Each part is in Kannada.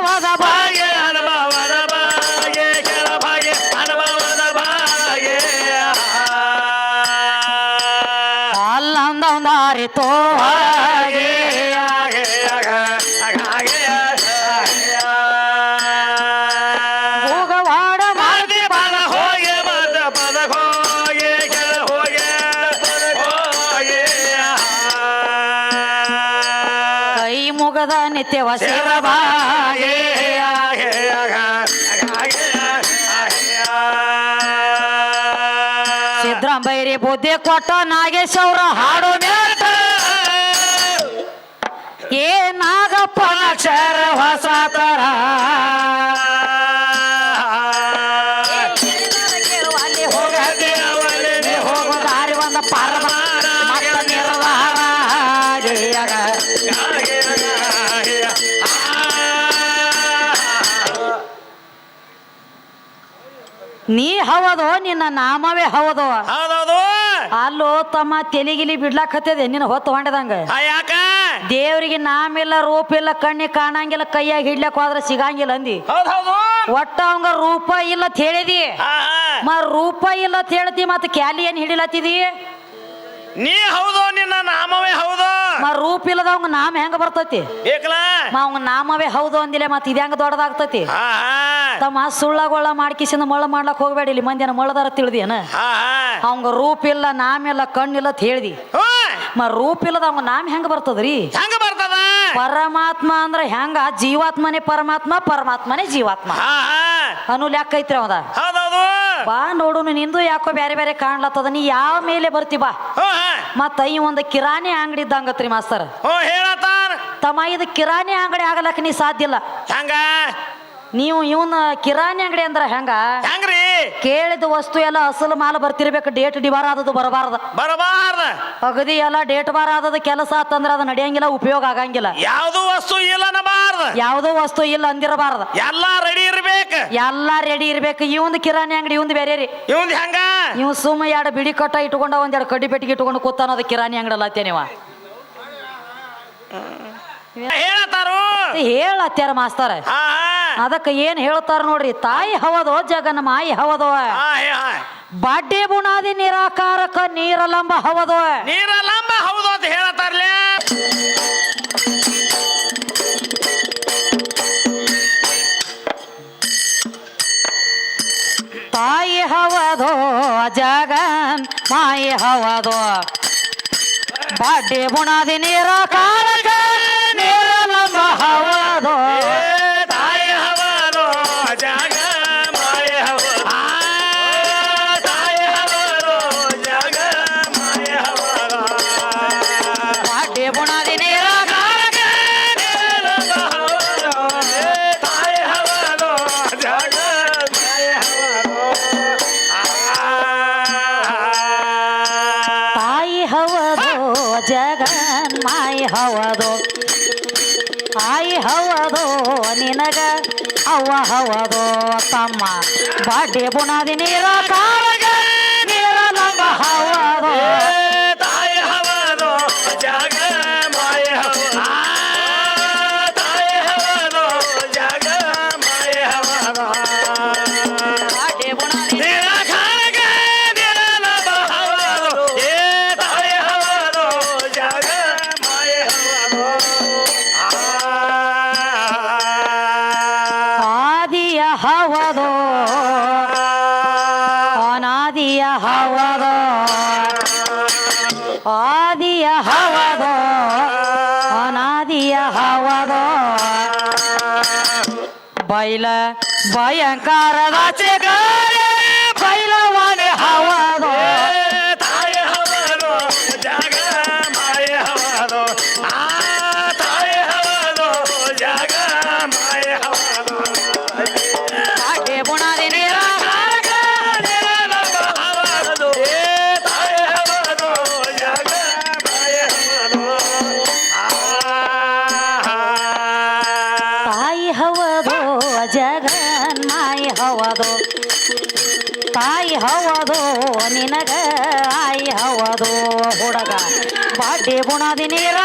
ಅನುಭವದ ಭಾಗ್ಯ ಅನುಭವದ ಭಾಗ್ಯ ಕೆಳಭಾಗ್ಯ ಅನುಭವದ ಭಾಗ್ಯ. ಅಲ್ಲಂದಾರಿತೋ ಹಾಗೆ ಭೋಗವಾಡ ಅಲ್ಲಿ ನಾಗೇಶ್ ಹೋಗೋ ಹಾಡು ಏ ನಾಗಪ್ಪ ಮತ್ತ ಹೊಸ ತರ ನೀ ಹೌದು ನಿನ್ನ ನಾಮವೇ ಹವದೋ ಹೌದೌದು ಅಲ್ಲೋ ತಮ್ಮ ತೆಲಿಗಿಲಿ ಬಿಡ್ಲಾಕತ್ತದೆ ನಿನ್ನ ಹೊತ್ತು ಹೊಂಡದಂಗ. ಯಾಕ? ದೇವರಿಗೆ ನಾಮಿಲ್ಲ ರೂಪ ಇಲ್ಲ ಕಣ್ಣಿ ಕಾಣಂಗಿಲ್ಲ ಕೈಯಾಗ ಹಿಡ್ಲಕ್ ಹೋದ್ರೆ ಸಿಗಂಗಿಲ್ಲ ಅಂದಿ. ಒಟ್ಟ ಅವಂಗ ರೂಪ ಇಲ್ಲ ಅಂತ ಹೇಳಿದಿ. ಮ ರೂಪ ಇಲ್ಲ ಅಂತ ಮತ್ತ ಕ್ಯಾಲಿ ಏನ್ ಹಿಡಿಲತ್ತಿದಿ? ನೀ ಹೌದು ನಿನ್ನ ನಾಮವೇ ಹೌದು? ಮ ರೂಪ ಇಲ್ಲದ ಅವಂಗ ನಾಮ ಹೆಂಗ ಬರ್ತೈತಿ? ಬೇಕಲ್ಲ ಮ ಅವಂಗ ನಾಮವೇ ಹೌದು ಅಂದಿಲ್ಲ ಮತ್ತ ಇದ ಹೆಂಗ ದೊಡ್ಡದಾಗ್ತೈತಿ? ಹಾ ಹಾ. ತಮ್ಮ ಸುಳ್ಳಗೊಳ್ಳ ಮಾಡ್ಕಿಸಿಂದ ಮೊಳ ಮಾಡ್ಲಕ್ ಹೋಗ್ಬೇಡಿ ಇಲ್ಲಿ ಮಂದಿನ ಮೊಳದಾರ ತಿಳಿದೇನ ಹಾ ಹಾ. ಅವಂಗ ರೂಪ ಇಲ್ಲ ನಾಮ ಇಲ್ಲ ಕಣ್ಣಿಲ್ಲ ಅಂತ ಹೇಳ್ದಿ. ಹ್ಞೂ. ಮ ರೂಪ ಇಲ್ಲದ ಅವಂಗ ನಾಮ ಹೆಂಗ ಬರ್ತದ್ರಿ? ಹೆಂಗ ಬರ್ತದ? ಪರಮಾತ್ಮ ಅಂದ್ರ ಹೆಂಗ? ಜೀವಾತ್ಮನೇ ಪರಮಾತ್ಮ ಪರಮಾತ್ಮನೇ ಜೀವಾತ್ಮ. ಹಾ ಹಾ. ಅನು ಲೆಕ್ಕ ಐತ್ರಿ ಅವದ. ಹೌದೌದು. ಬಾ ನೋಡುನು ನಿಂದು ಯಾಕೋ ಬೇರೆ ಬೇರೆ ಕಾಣ್ಲತ್ತದ ನೀ ಯಾವ ಮೇಲೆ ಬರ್ತಿ ಬಾ. ಹ್ಞೂ ಮತ್ತ ಈ ಒಂದು ಕಿರಾಣಿ ಅಂಗಡಿ ಇದ್ದಂಗತ್ರಿ ಮಾಸ್ತರ್. ಓ ತಮ್ಮ ಇದು ಕಿರಾಣಿ ಅಂಗಡಿ ಆಗಲಕ್ಕ ನೀ ಸಾಧ್ಯ ಇಲ್ಲ. ಹಂಗ? ನೀವು ಇವನ್ ಕಿರಾಣಿ ಅಂಗಡಿ ಅಂದ್ರ ಹೆಂಗ? ಹೆಂಗ್ರಿ? ಕೇಳಿದ ವಸ್ತು ಎಲ್ಲ ಅಸಲು ಮಾಲ ಬರ್ತಿರ್ಬೇಕು ಡೇಟ್ ಡಿಬಾರ್ ಆದದ್ದು ಬರಬಾರ್ದ. ಬರಬಾರ್ದ. ಅಗದಿ ಎಲ್ಲ ಡೇಟ್ ಬಾರ ಆದದ ಕೆಲಸ ಆತಂದ್ರ ಅದು ನಡೆಯಂಗಿಲ್ಲ ಉಪಯೋಗ ಆಗಂಗಿಲ್ಲ. ಯಾವ್ದು ವಸ್ತು ಇಲ್ಲ ಅನ್ನಬಾರ್ದ. ಯಾವುದೋ ವಸ್ತು ಇಲ್ಲ ಅಂದಿರಬಾರ್ದ. ಎಲ್ಲ ರೆಡಿ ಇರ್ಬೇಕ. ಎಲ್ಲ ರೆಡಿ ಇರ್ಬೇಕು. ಒಂದು ಕಿರಾಣಿ ಅಂಗಡಿ ಇವಂದ್ ಬೇರೆ ರೀ. ಇವಂದ್ ಹೆಂಗ? ಇವ್ ಸುಮ್ಮ ಎರಡು ಬಿಡಿ ಕಟ್ಟ ಇಟ್ಕೊಂಡ ಒಂದೆರಡು ಕಡ್ಡಿ ಪೆಟ್ಟಿಗೆ ಇಟ್ಕೊಂಡು ಕೂತಾನ ಅದು ಕಿರಾಣಿ ಅಂಗಡಿ ಅಲ್ಲ ನೀವ. ಹೇಳತ್ತಾರು? ಹೇಳತ್ಯಾರ ಮಾಸ್ತಾರ. ಹಾ ಅದಕ್ಕೆ ಏನ್ ಹೇಳ್ತಾರ ನೋಡ್ರಿ ತಾಯಿ ಹವದೋ ಜಗನ್ ಮಾಯಿ ಹವದೋ. ಬಡ್ಡಿ ಬುಣಾದಿ ನಿರಾಕಾರಕ ನೀರಲಂಬ ಹವದೋ. ನೀರಲಂಬ ಹೌದು ಅಂತ ಹೇಳತ್ತಾರ್ಲೆ? ಹವದೋ ಜಗನ್ ಮಾಯಿ ಹವದೋ. ಬಾಡ್ಡಿ ಬುಣಾದಿ ನೀರ ಅವ್ವ ಹವದೋ ತಮ್ಮ. ಬಾಡಿ ಬುನಾದಿ ನೀರ ಕಾರಗ ನೀರಲಂಬ ಹವದೋ ಆದಿಯ ಹವದೋ, ಅನಾದಿಯ ಹವದೋ. ಬೈಲ ಭಯಂಕರದ ಚೆಗಾರೆ ಬೈಲವಾನೆ ಹವದೋ, ಜಾಗ, ಮಾಯ ಹವದೋ. ಆ, ತಾಯ ಹವದೋ, ಜಾಗ ಹವದೋ. ತಾಯಿ ಹವದು ನಿನಗ ಆಯಿ ಹವದು. ಹುಡುಗ ಬಾಡಿ ಬುಣದಿ ನೀರ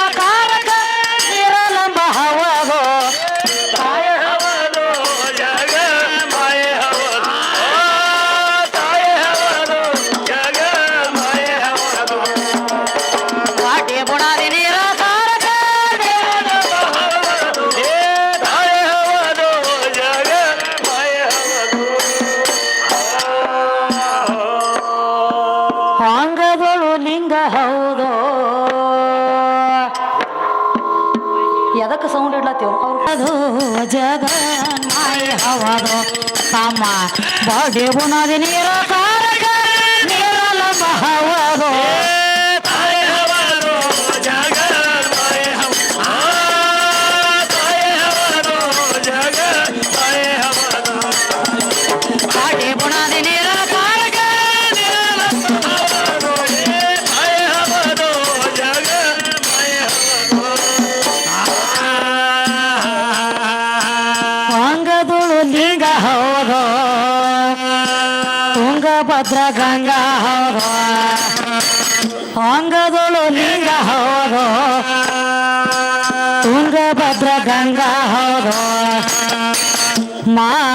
ಅದಕ್ಕೆ ಸೌಂಡ್ ಇಡ್ಲತ್ತೇವು. ಅದು ಜಗನ್ ಮಾಯ ಹವಾದು ತಮ್ಮ ಬಾಡಿ ಬುನಾದಿ ನೀರ ಕಾರಕ ನೀರಲ ಬಹವ ತುಂಗಭದ್ರ ಗಂಗಾ ಹೋಗೋ. ಅಂಗದುಳು ಲಿಂಗ ಹೋಗೋ. ತುಂಗಭದ್ರ ಗಂಗಾ ಹೋಗೋ. ಮಾವೀರ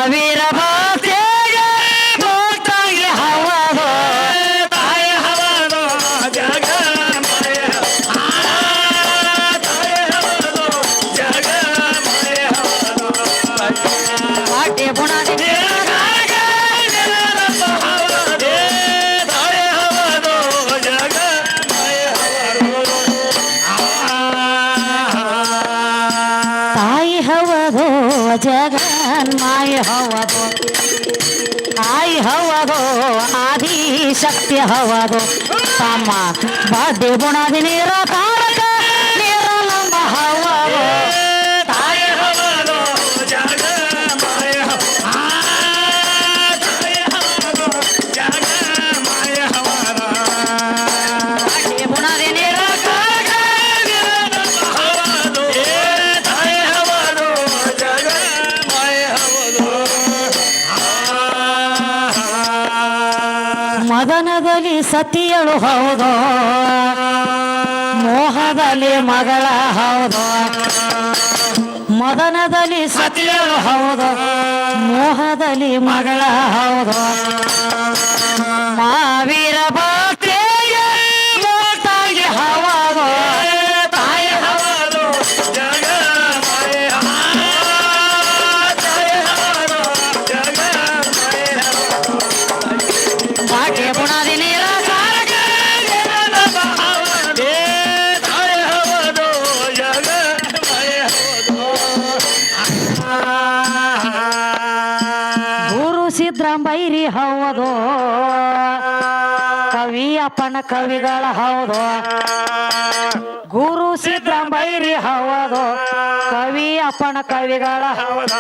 ಹವದು ಜಗನ್ಮಾಯಿ ಹವದು ತಾಯಿ ಹವದು ಆದಿ ಶಕ್ತಿ ಹವದು. ತಮ್ಮ ಬಾಡಿ ಮದನದಲ್ಲಿ ಸತಿಯಳು ಹೌದು? ಮೋಹದಲ್ಲಿ ಮಗಳ ಹೌದು? ಮದನದಲ್ಲಿ ಸತಿಯಳು ಹೌದು? ಮೋಹದಲ್ಲಿ ಮಗಳ ಹೌದು? ಮಾವೀರ ಸಿದ್ರಾಂಬೈರಿ ಹೌದು. ಕವಿ ಅಪ್ಪನ ಕವಿಗಳ ಹೌದು. ಗುರು ಸಿದ್ರಾಂಬೈರಿ ಹೌದು. ಕವಿ ಅಪ್ಪನ ಕವಿಗಳ ಹೌದು.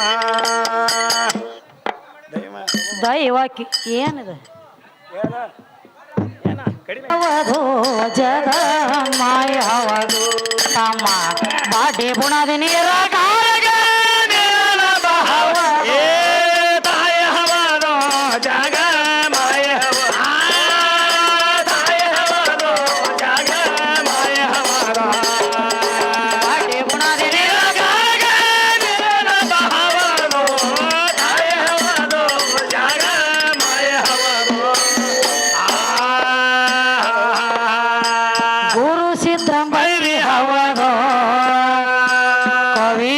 ದೈವಕ್ಕೆ ಏನಿದೆ? ಹೌದು ಜಗ ಮಾಯ ಹೌದು. ತಮ್ಮ ಬಾಡಿ ಬುಣದಿ ನೀರ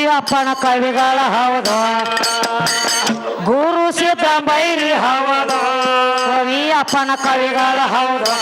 ಅಪ್ಪನ ಕವಿಗಳ ಹೌದು. ಗುರು ಸಿದ್ರಂಬೈರಿ ಹೌದು. ಕವಿ ಅಪ್ಪನ ಕವಿಗಳ ಹೌದು.